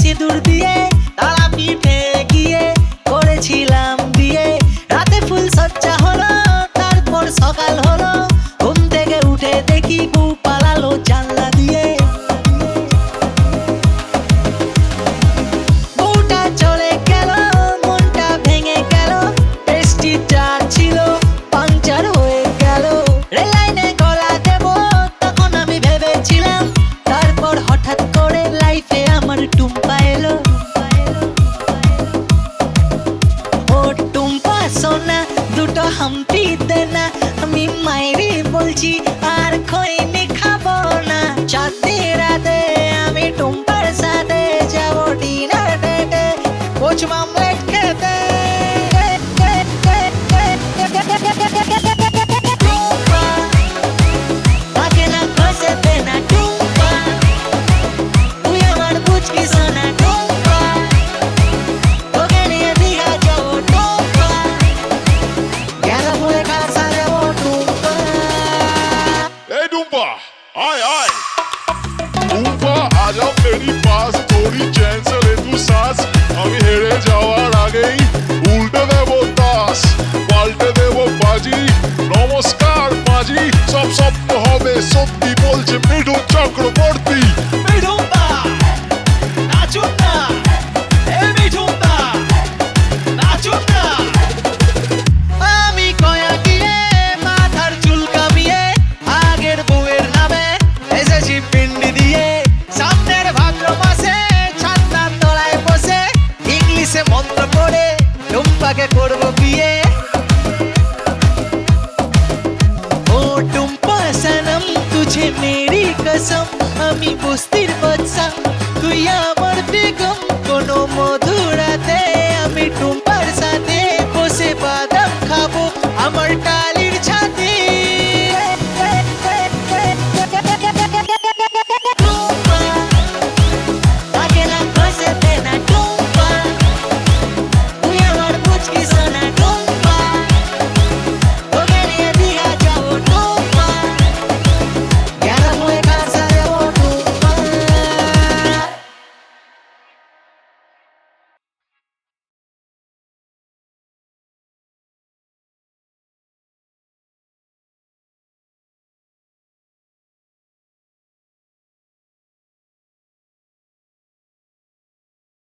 সিঁদুর দিয়ে তারা পিঠে গিয়ে করেছিলাম বিয়ে। রাতে ফুল সজ্জা হলো তারপর সকাল খামতি দেনা আমি মায়েরে বলছি আর খৈনি এই ডুম্পা আয় আয় ডুম্পা আ যাও মেরি পাস তোরি চ্যান্সেল এ তু সাস আমি হেরে যাওয়ার আগেই উল্টে দেব তাস পাল্টে দেব বাজি নমস্কার বাজি সব সব হবে টুম্পাকে করবো বিয়ে ও টুম্পা সনম তুঝে মেরি কসম আমি বস্তির